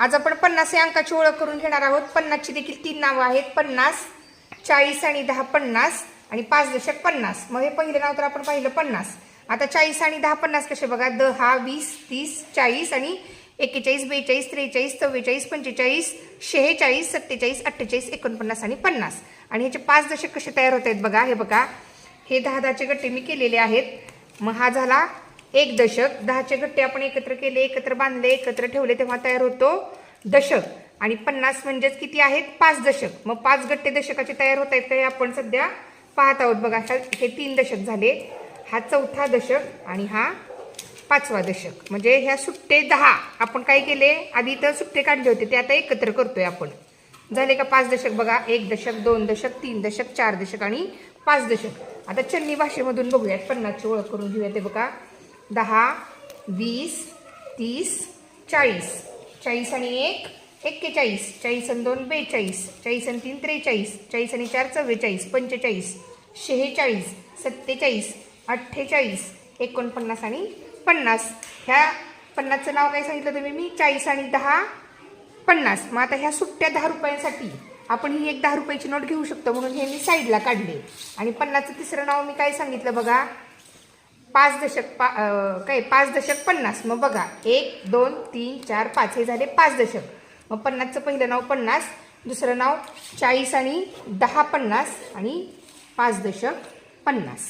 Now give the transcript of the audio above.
आज आपण पन्नास या अंकाची ओळख करून घेणार आहोत. पन्नासची देखील तीन नावं आहेत. पन्नास चाळीस आणि दहा पन्नास आणि पाच दशक पन्नास. मग हे पहिलं नाव तर आपण पाहिलं पन्नास. आता चाळीस आणि दहा पन्नास कसे बघा? दहा वीस तीस चाळीस आणि एक्केचाळीस बेचाळीस त्रेचाळीस चव्वेचाळीस पंचेचाळीस शेहेचाळीस सत्तेचाळीस अठ्ठेचाळीस एकोणपन्नास आणि पन्नास. आणि ह्याचे पाच दशक कसे तयार होत आहेत बघा? हे बघा. हे दहा दहाचे गट्टे मी केलेले आहेत. मग हा झाला एक दशक दहाचे गट्टे आपण एकत्र केले एकत्र बांधले एकत्र ठेवले तेव्हा तयार होतो दशक. आणि पन्नास म्हणजेच किती आहेत? पाच दशक. मग पाच गट्टे दशकाचे तयार होत आहेत ते आपण सध्या पाहत आहोत. बघा हे तीन दशक झाले. हा चौथा दशक आणि हा पाचवा दशक. म्हणजे ह्या सुट्टे दहा. आपण काय केले? आधी तर सुट्टे काढले होते ते आता एकत्र करतोय आपण. झाले का पाच दशक? बघा एक दशक दोन दशक तीन दशक चार दशक आणि पाच दशक. आता चन्नी भाषेमधून बघूयात. पन्नासची ओळख करून घेऊया ते बघा. दहा वीस तीस चाळीस. चाळीस आणि एक एक्केचाळीस. चाळीस आणि दोन बेचाळीस. चाळीस आणि तीन त्रेचाळीस. चाळीस आणि चार चव्वेचाळीस. पंचेचाळीस. शेहेचाळीस. सत्तेचाळीस. अठ्ठेचाळीस. एकोणपन्नास आणि पन्नास. ह्या पन्नासचं नाव काय सांगितलं तुम्ही मी? चाळीस आणि दहा पन्नास. मग आता ह्या सुट्ट्या दहा रुपयांसाठी आपण ही एक दहा रुपयाची नोट घेऊ शकतो म्हणून हे मी साईडला काढले. आणि पन्नासचं तिसरं नाव मी काय सांगितलं बघा? पाच दशक पा काय पाच दशक पन्नास. मग बघा एक दोन तीन चार पाच हे झाले पाच दशक. मग पन्नासचं पहिलं नाव पन्नास दुसरं नाव चाळीस आणि दहा पन्नास आणि पाच दशक पन्नास.